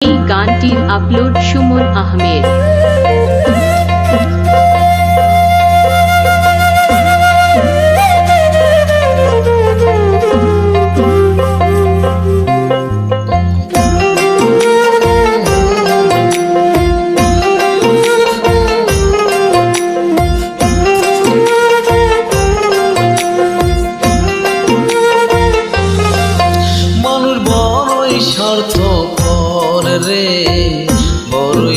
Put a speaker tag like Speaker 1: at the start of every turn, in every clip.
Speaker 1: এই গানটির আপলোড সুমন আহমেদ।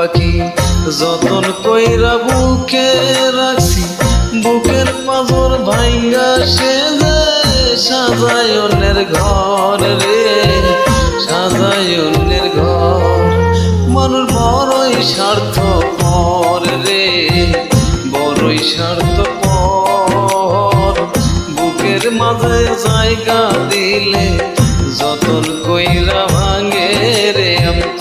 Speaker 2: পাখি যতন কইরা বুকে রাখছি, বুকের পাজর ভাঙ্গা সে সাজায়নের ঘর রে সাজায়নের ঘর। মানুষ বড়ই স্বার্থ পর রে, বড়ই স্বার্থ পর বুকের মাঝে জায়গা দিলে যতন কইরা ভাঙে রে অন্তর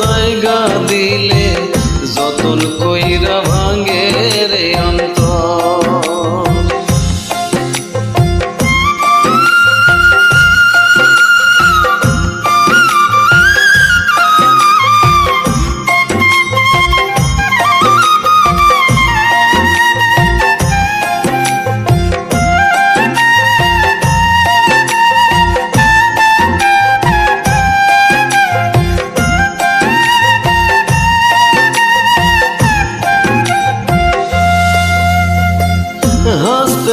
Speaker 2: জায়গা দিলে যতন কইরা ভাঙে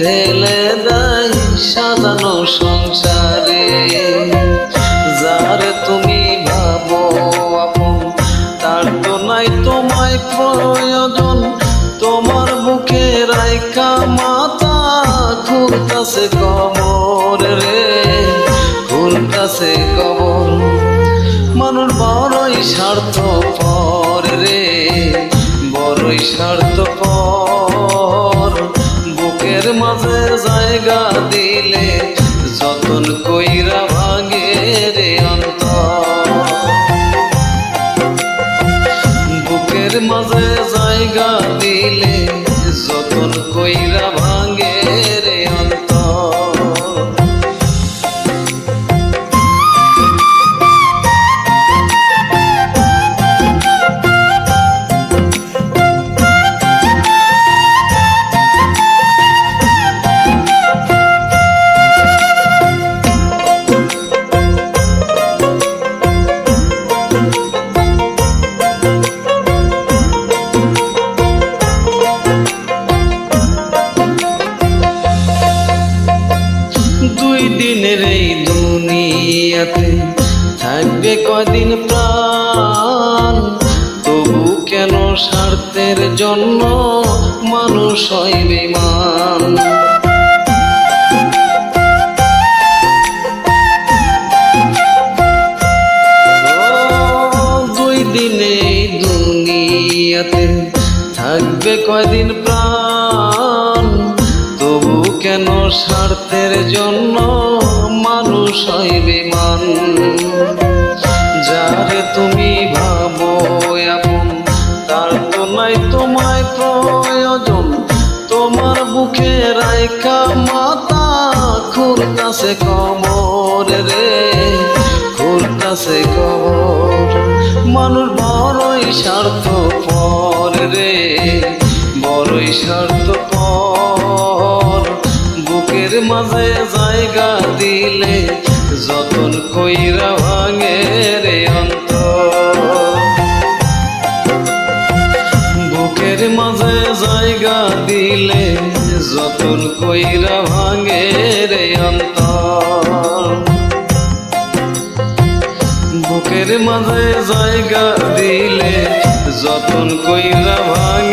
Speaker 2: ঢেলে দেয় সাজানো সংসারে। যারে তুমি ভাবো আপন, তার তো নাই তোমায় প্রয়োজন। তোমার বুকে রাইকা মাতা খুলতাছে কবর রে খুলতাছে কবর। মানুষ বড়ই স্বার্থ পর রে, বড়ই স্বার্থ পর বুকের মাঝে জায়গা দিলে যতন কইরা ভাঙে রে অন্ত বুকের মাঝে জায়গা দিলে যতন কইরা দুই দিনের এই দুনিয়াতে থাকবে কদিন প্রাণ? তবু কেন স্বার্থের জন্য মানুষ হয় বেমান দুই দিনে দুনিয়াতে থাকবে কয়দিন প্রাণ? হয় বেমান যারে তুমি ভাবো আপন তার তো তোমায় প্রয়োজন। তোমার বুকে রাইকা মাতা খুলতাছে কবর রে খুলতাছে কবর। মানুষ বড়ই স্বার্থ পর রে, বড়ই স্বার্থ পর বুকের মাঝে জায়গা দিলে যতন কইরা ভাঙে রে অন্তর। বুকের মাঝে জায়গা দিলে যতন কইরা ভাঙে রে অন্তর। বুকের মাঝে জায়গা দিলে যতন কইরা ভাঙে